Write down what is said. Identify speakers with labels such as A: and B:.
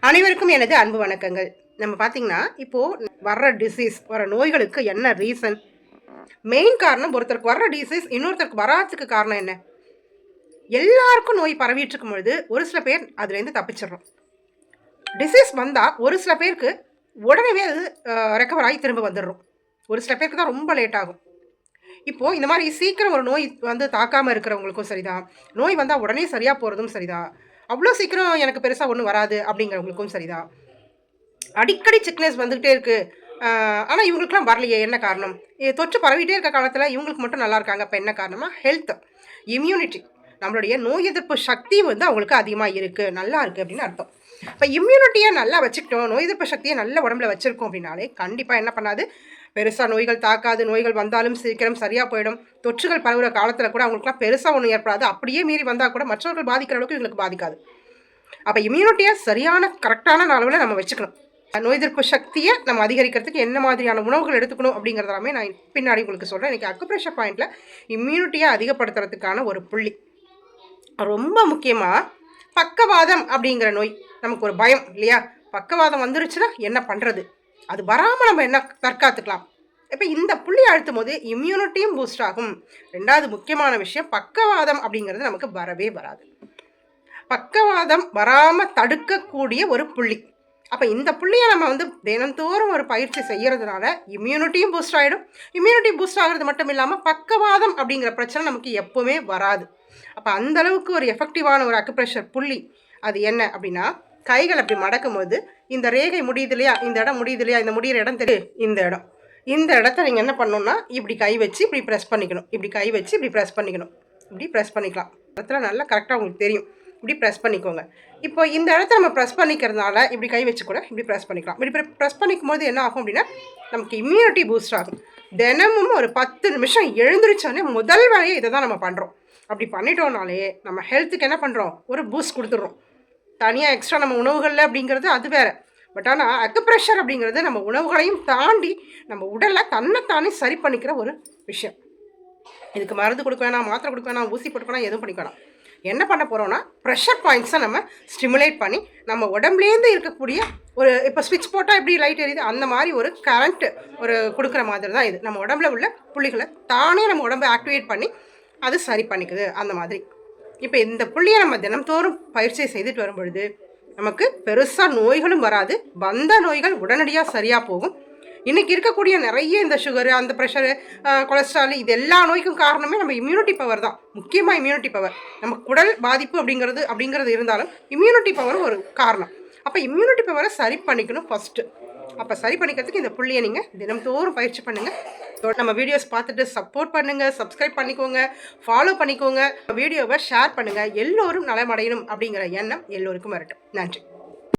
A: அனைவருக்கும் எனது அன்பு வணக்கங்கள். நம்ம பார்த்தீங்கன்னா இப்போது வர்ற டிசீஸ் வர நோய்களுக்கு என்ன ரீசன் மெயின் காரணம் ஒருத்தருக்கு வர்ற டிசீஸ் இன்னொருத்தருக்கு வராதுக்கு காரணம் என்ன? எல்லாருக்கும் நோய் பரவிட்டு இருக்கும் பொழுது ஒரு சில பேர் அதுலேருந்து தப்பிச்சிடுறோம். டிசீஸ் வந்தால் ஒரு சில பேருக்கு உடனே அது ரெக்கவர் ஆகி திரும்ப வந்துடுறோம். ஒரு சில பேருக்கு தான் ரொம்ப லேட் ஆகும். இப்போது இந்த மாதிரி சீக்கிரம் ஒரு நோய் வந்து தாக்காமல் இருக்கிறவங்களுக்கும் சரிதான். நோய் வந்தால் உடனே சரியாக போகிறதும் சரிதான். அவ்வளோ சீக்கிரம் எனக்கு பெருசாக ஒன்றும் வராது அப்படிங்கிறவங்களுக்கும் சரிதான். அடிக்கடி சிக்னஸ் வந்துக்கிட்டே இருக்குது ஆனால் இவங்களுக்குலாம் வரலையே என்ன காரணம்? தொற்று பரவிட்டே இருக்க காலத்தில் இவங்களுக்கு மட்டும் நல்லா இருக்காங்க. இப்போ என்ன காரணமாக ஹெல்த் இம்யூனிட்டி நம்மளுடைய நோய் எதிர்ப்பு சக்தி வந்து அவங்களுக்கு அதிகமாக இருக்குது நல்லா இருக்குது அப்படின்னு அர்த்தம். இப்போ இம்யூனிட்டியை நல்லா வச்சுக்கிட்டோம். நோய் எதிர்ப்பு சக்தியை நல்ல உடம்புல வச்சுருக்கோம் அப்படின்னாலே கண்டிப்பாக என்ன பண்ணாது? பெருசாக நோய்கள் தாக்காது. நோய்கள் வந்தாலும் சீக்கிரம் சரியாக போயிடும். தொற்றுகள் பரவுகிற காலத்தில் கூட அவங்களுக்குலாம் பெருசாக ஒன்றும் ஏற்படாது. அப்படியே மீறி வந்தால் கூட மற்றவர்கள் பாதிக்கிற அளவுக்கு இவங்களுக்கு பாதிக்காது. அப்போ இம்யூனிட்டியை சரியான கரெக்டான அளவில் நம்ம வச்சுக்கணும். நோய் எதிர்ப்பு சக்தியை நம்ம அதிகரிக்கிறதுக்கு என்ன மாதிரியான உணவுகள் எடுத்துக்கணும் அப்படிங்கிறதெல்லாமே நான் பின்னாடி உங்களுக்கு சொல்கிறேன் இன்றைக்கி அக்குப்ரெஷர் பாயிண்டில் இம்யூனிட்டியை அதிகப்படுத்துறதுக்கான ஒரு புள்ளி. ரொம்ப முக்கியமாக பக்கவாதம் அப்படிங்கிற நோய். நமக்கு ஒரு பயம் இல்லையா? பக்கவாதம் வந்துருச்சுன்னா என்ன பண்ணுறது அது வராமல் நம்ம என்ன தற்காத்துக்கலாம்? இப்போ இந்த புள்ளி அழுத்தும் போது இம்யூனிட்டியும் பூஸ்ட் ஆகும். ரெண்டாவது முக்கியமான விஷயம் பக்கவாதம் அப்படிங்கிறது நமக்கு வரவே வராது. பக்கவாதம் வராமல் தடுக்கக்கூடிய ஒரு புள்ளி. அப்போ இந்த புள்ளியை நம்ம வந்து தினந்தோறும் ஒரு பயிற்சி செய்கிறதுனால இம்யூனிட்டியும் பூஸ்ட் ஆகிடும் இம்யூனிட்டி பூஸ்ட் ஆகிறது மட்டும் இல்லாமல் பக்கவாதம் அப்படிங்கிற பிரச்சனை நமக்கு எப்போவுமே வராது. அப்போ அந்த அளவுக்கு ஒரு எஃபெக்டிவான ஒரு அக்குப்ரெஷர் புள்ளி அது என்ன அப்படின்னா கைகள் அப்படி மடக்கும் போது இந்த ரேகை முடியுது இல்லையா? இந்த இடம் முடியுது இல்லையா? இந்த முடிகிற இடம் தெரியும் இந்த இடம். இந்த இடத்த நீங்கள் என்ன பண்ணணும்னா இப்படி கை வச்சு இப்படி ப்ரெஸ் பண்ணிக்கணும். இப்படி கை வச்சு இப்படி ப்ரெஸ் பண்ணிக்கணும். இப்படி ப்ரெஸ் பண்ணிக்கலாம். இடத்துல நல்லா கரெக்டாக உங்களுக்கு தெரியும். இப்படி ப்ரெஸ் பண்ணிக்கோங்க. இப்போ இந்த இடத்த நம்ம ப்ரெஸ் பண்ணிக்கிறதுனால இப்படி கை வச்சு கூட இப்படி ப்ரெஸ் பண்ணிக்கலாம். இப்படி ப்ரெஸ் பண்ணிக்கும் போது என்ன ஆகும் அப்படின்னா நமக்கு இம்யூனிட்டி பூஸ்ட் ஆகும். தினமும் ஒரு பத்து நிமிஷம் எழுந்திரிச்சோடனே முதல் வேலையை இதை தான் நம்ம பண்ணுறோம் அப்படி பண்ணிட்டோம்னாலே நம்ம ஹெல்த்துக்கு என்ன பண்ணுறோம் ஒரு பூஸ்ட் கொடுத்துட்றோம். தனியாக எக்ஸ்ட்ரா நம்ம உணவுகளில் அப்படிங்கிறது அது வேறு. பட் ஆனால் அக்குப்ரெஷர் அப்படிங்கிறது நம்ம உணவுகளையும் தாண்டி நம்ம உடலை தன்னைத்தானே சரி பண்ணிக்கிற ஒரு விஷயம். இதுக்கு மருந்து கொடுக்க வேணாம் மாத்திரை கொடுக்க வேணாம் ஊசி போட்டுக்க வேணாம் எதுவும் பண்ணிக்கணும் என்ன பண்ண போகிறோம்னா ப்ரெஷர் பாயிண்ட்ஸை நம்ம ஸ்டிமுலேட் பண்ணி நம்ம உடம்புலேருந்து இருக்கக்கூடிய ஒரு இப்போ ஸ்விட்ச் போட்டால் எப்படி லைட் எரியுது? அந்த மாதிரி ஒரு கரண்ட்டு ஒரு கொடுக்குற மாதிரி தான் இது. நம்ம உடம்புல உள்ள புள்ளிகளை தானே நம்ம உடம்பை ஆக்டிவேட் பண்ணி அது சரி பண்ணிக்குது. அந்த மாதிரி. இப்போ இந்த புள்ளியை நம்ம தினம்தோறும் பயிற்சியை செய்துட்டு வரும்பொழுது நமக்கு பெருசாக நோய்களும் வராது. வந்த நோய்கள் உடனடியாக சரியாக போகும். இன்றைக்கி இருக்கக்கூடிய நிறைய இந்த சுகரு அந்த ப்ரெஷரு கொலஸ்ட்ரால் இது எல்லா நோய்க்கும் காரணமே நம்ம இம்யூனிட்டி பவர் தான். முக்கியமாக இம்யூனிட்டி பவர் நம்ம குடல் பாதிப்பு அப்படிங்கிறது அப்படிங்கிறது இருந்தாலும் இம்யூனிட்டி பவர் ஒரு காரணம். அப்போ இம்யூனிட்டி பவரை சரி பண்ணிக்கணும் ஃபஸ்ட்டு அப்போ சரி பண்ணிக்கிறதுக்கு இந்த புள்ளியை நீங்கள் தினம்தோறும் பயிற்சி பண்ணுங்கள் நம்ம வீடியோஸ் பார்த்துட்டு சப்போர்ட் பண்ணுங்கள் சப்ஸ்கிரைப் பண்ணிக்கோங்க ஃபாலோ பண்ணிக்கோங்க வீடியோவை ஷேர் பண்ணுங்கள் எல்லோரும் நலமடையணும் அப்படிங்கிற எண்ணம் எல்லோருக்கும் வரட்டும். நன்றி.